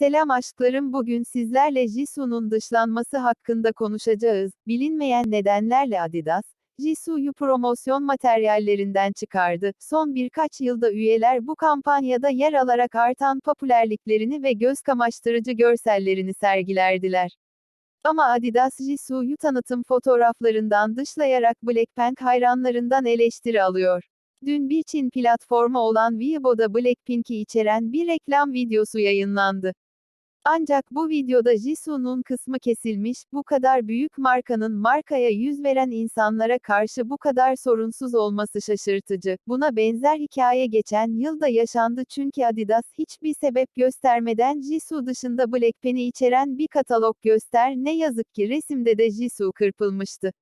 Selam aşklarım bugün sizlerle Jisoo'nun dışlanması hakkında konuşacağız. Bilinmeyen nedenlerle Adidas, Jisoo'yu promosyon materyallerinden çıkardı. Son birkaç yılda üyeler bu kampanyada yer alarak artan popülerliklerini ve göz kamaştırıcı görsellerini sergilerdiler. Ama Adidas Jisoo'yu tanıtım fotoğraflarından dışlayarak Blackpink hayranlarından eleştiri alıyor. Dün bir Çin platformu olan Weibo'da Blackpink'i içeren bir reklam videosu yayınlandı. Ancak bu videoda Jisoo'nun kısmı kesilmiş, bu kadar büyük markanın markaya yüz veren insanlara karşı bu kadar sorunsuz olması şaşırtıcı. Buna benzer hikaye geçen yılda yaşandı çünkü Adidas hiçbir sebep göstermeden Jisoo dışında Blackpink'i içeren bir katalog göster ne yazık ki resimde de Jisoo kırpılmıştı.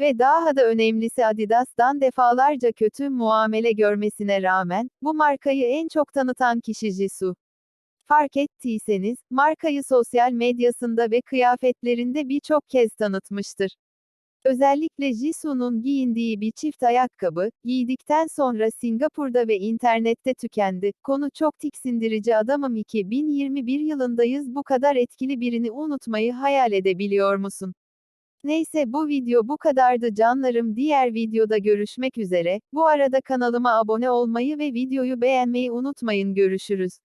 Ve daha da önemlisi Adidas'tan defalarca kötü muamele görmesine rağmen, bu markayı en çok tanıtan kişi Jisoo. Fark ettiyseniz, markayı sosyal medyasında ve kıyafetlerinde birçok kez tanıtmıştır. Özellikle Jisoo'nun giyindiği bir çift ayakkabı, giydikten sonra Singapur'da ve internette tükendi. Konu çok tiksindirici adamım 2021 yılındayız bu kadar etkili birini unutmayı hayal edebiliyor musun? Neyse bu video bu kadardı canlarım diğer videoda görüşmek üzere, bu arada kanalıma abone olmayı ve videoyu beğenmeyi unutmayın görüşürüz.